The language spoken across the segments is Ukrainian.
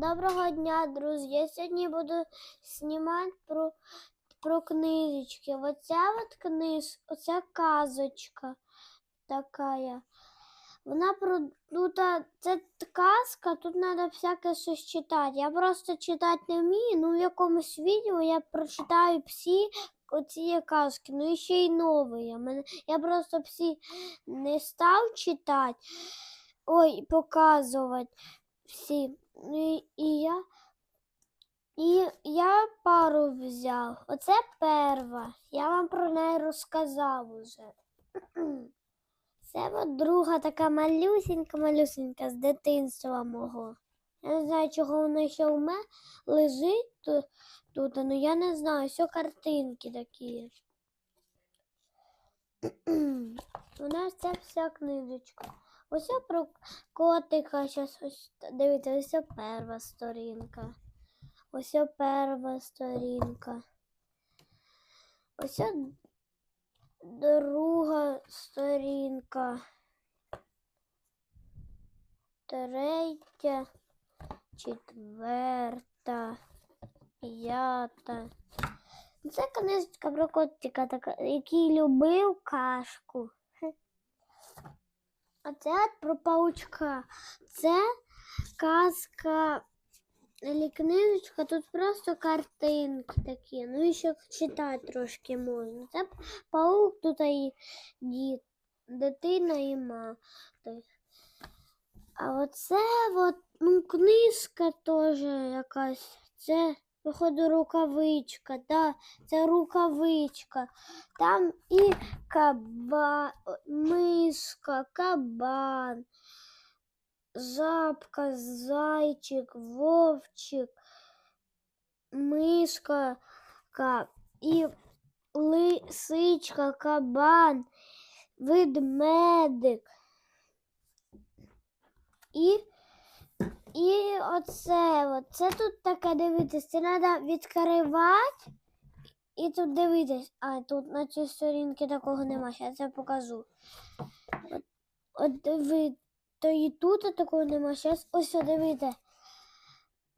Доброго дня, друзі. Я сьогодні буду знімати про, про книжечки. Оця от книж, оця казочка така. Вона про тут це казка, тут треба всяке щось читати. Я просто читати не вмію, ну в якомусь відео я прочитаю всі оці казки, ну і ще й нові. Я просто всі не став читати, ой, показувати всі. Ну, І, я. І я пару взяв. Оце перва. Я вам про неї розказав уже. Це от друга така малюсенька з дитинства мого. Я не знаю, чого вона ще у мене лежить тут, тут, ну я не знаю, все картинки такі. У нас це вся книжечка. Ось про котика зараз ось дивіться, ось перша сторінка. Ось перша сторінка. Ось друга сторінка. Третя, четверта, п'ята. Це книжечка про котика, така, який любив кашку. А це про паучка. Це казка книжечка, тут просто картинки такі. Ну і ще читати трошки можна. Це паук, тут і дід, дитина і мати. А оце от, ну, книжка теж якась. Це, походу, рукавичка, да, це рукавичка. Там і каба, мишка, кабан, жабка, зайчик, вовчик, мишка ка- і лисичка, кабан, ведмедик. І, і оце, от. це тут таке дивитись, це треба відкривати і тут дивитись. А тут на цій сторінці такого нема, зараз я покажу. От, от диви, то і тут такого нема, зараз ось дивіться.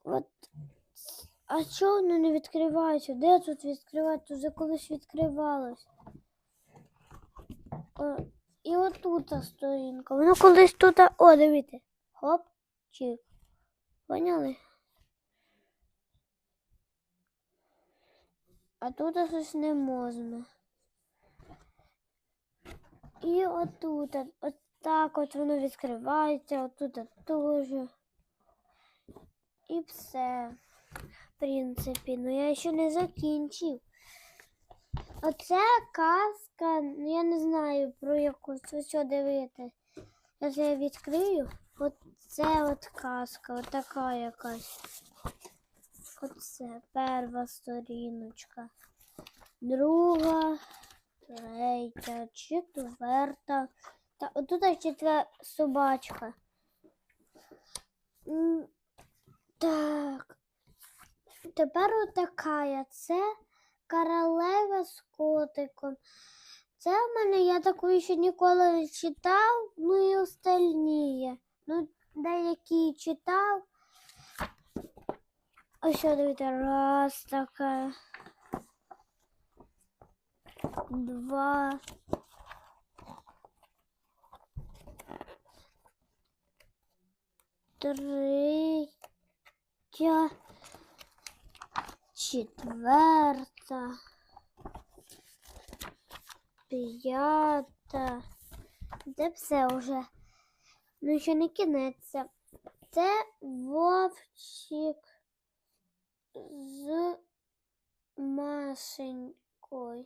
От. А чого воно не відкривається? Де тут відкривати? Тут вже колись відкривалось. О, і отут сторінка. Воно колись тут. О, дивіться. Хоп, чик. Поняли? А тут щось не можна. І отут, от так от воно відкривається, отут теж. І все. В принципі, ну я ще не закінчив. Оце казка, я не знаю про яку що дивитись. Зараз я відкрию. Оце от казка, от така якась. Оце перша сторіночка. Друга, третя, четверта. Та отут четверта собачка. Так. Тепер отака. Це королева з котиком. Це в мене я таку ще ніколи не читав, ну і остальні. Ну, деякі читав. Ось дивіться, раз така. Два. Третя. Четверта. П'ята. Це все вже. Ну, ще не кінець. Це- вовчик з Машенькою.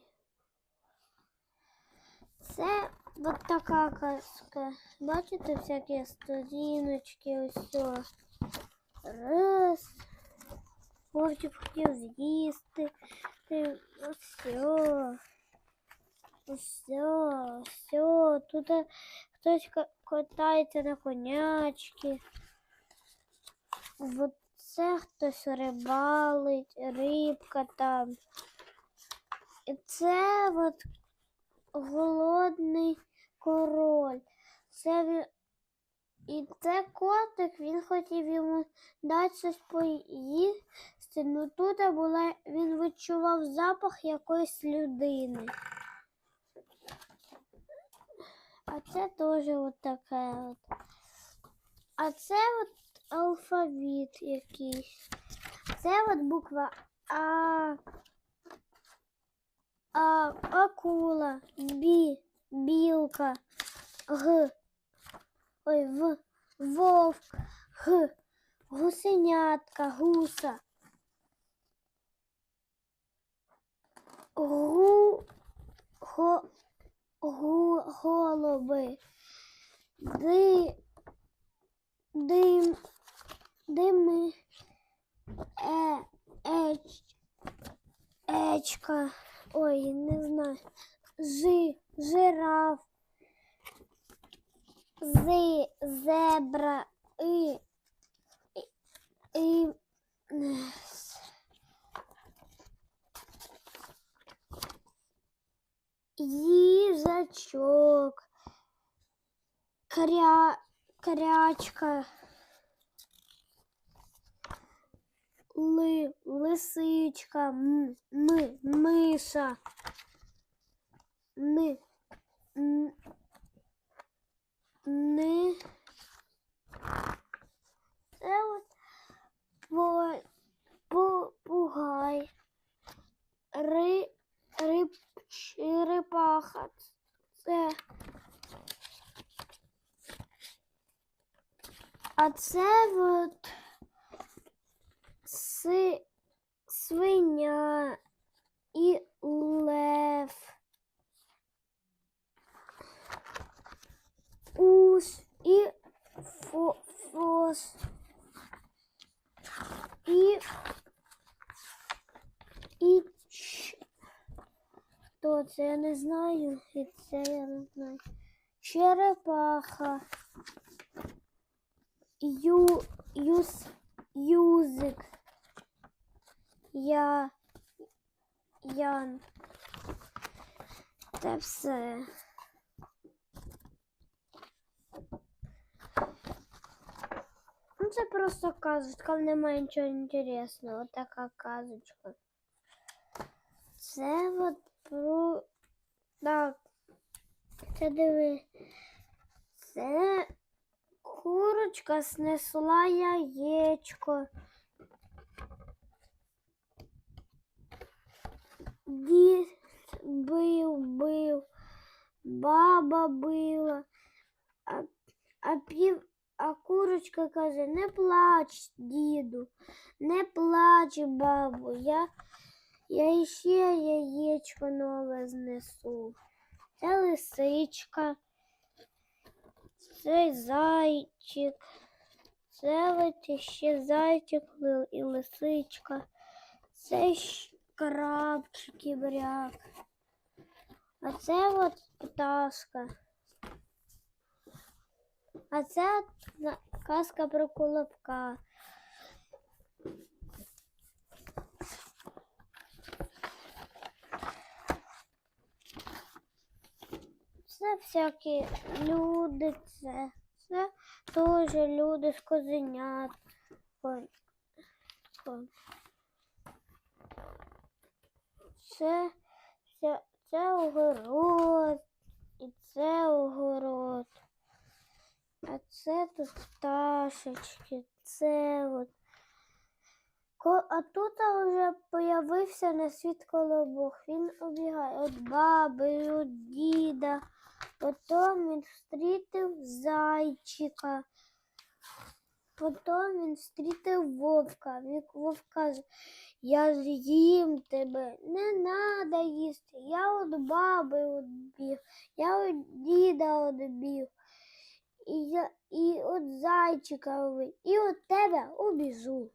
Це от така казка. Бачите, всякі сторіночки, ось. Раз. Вовчик хотів з'їсти. Ти- Все. Все. Тут хтось ка- катається на конячки. Це хтось рибалить, рибка там. І це от голодний король. Це він І це котик, він хотів йому дати щось поїсти, ну тут була, він відчував запах якоїсь людини. А це теж от таке от. А це от алфавіт якийсь. Це от буква А. А, акула, бі, білка, г. Ой, в, вовк, г, гусенятка, гуса. Гу, го, гу, голуби. Ди, дим, дими, е, еч, ечка. Ой, не знаю. Жи, жираф. Зи, зебра, и, і, і, їжачок, кря, крячка, ли, лисичка, м, ми, миша, ни, н, це от по, по, пугай, ри, риб, черепаха. Це. А це от си, свиня і лев. ус і фо, фос. І, і ч. То це я не знаю, і це я не знаю. Черепаха. Ю, юз, юзик. Я, Ян. Це все. Ну, це просто казочка, немає нічого інтересного. Така казочка. Це от про. Так. Це диви. Це курочка снесла яєчко. Дід бив, бив, баба била, а, а пів а курочка каже, не плач, діду, не плач, бабу, я, я іще яєчко нове знесу. Це лисичка, це зайчик, це іще зайчик і лисичка, це крабчик і бряк. А це от пташка. А це казка про колобка. Це всякі люди, це, це теж люди з козенят. Це, це, це огород, і це огород. А це тут пташечки, це от. А тут вже появився на світ колобок. Він обігає від баби, від діда. Потім він встрітив зайчика. Потім він встрітив вовка. Він вовк каже, я з'їм тебе, не треба їсти. Я від баби відбіг, я від діда відбіг. І я і от зайчика ви, і от тебе убіжу.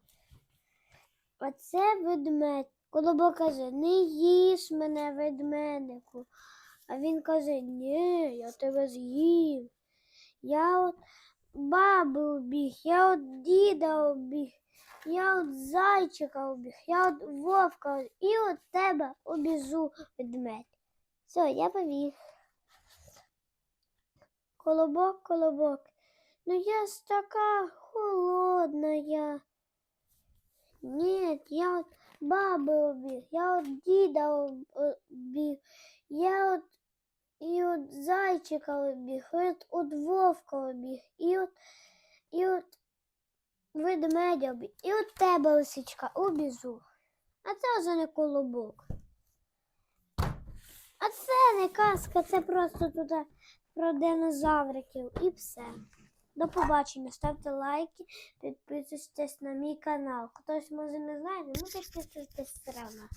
А це ведмедь. Колобок каже, не їж мене, ведмедику. А він каже, ні, я тебе з'їм. Я от баби убіг, я от діда убіг, я от зайчика убіг, я от вовка і от тебе обіжу ведмедь. Все, я побіг. Колобок, колобок, Ну я ж така холодна. Я. Ні, я от баби обіг, я от діда об- обіг, я от і от зайчика обіг, і от, от вовка обіг, і от, і от ведмедя обіг, і от тебе лисичка обіжу. А це вже не колобок. А це не казка, це просто тут про динозавриків і все. До побачення, ставте лайки, підписуйтесь на мій канал. Хтось може не знає, ну підписуйтесь все одно.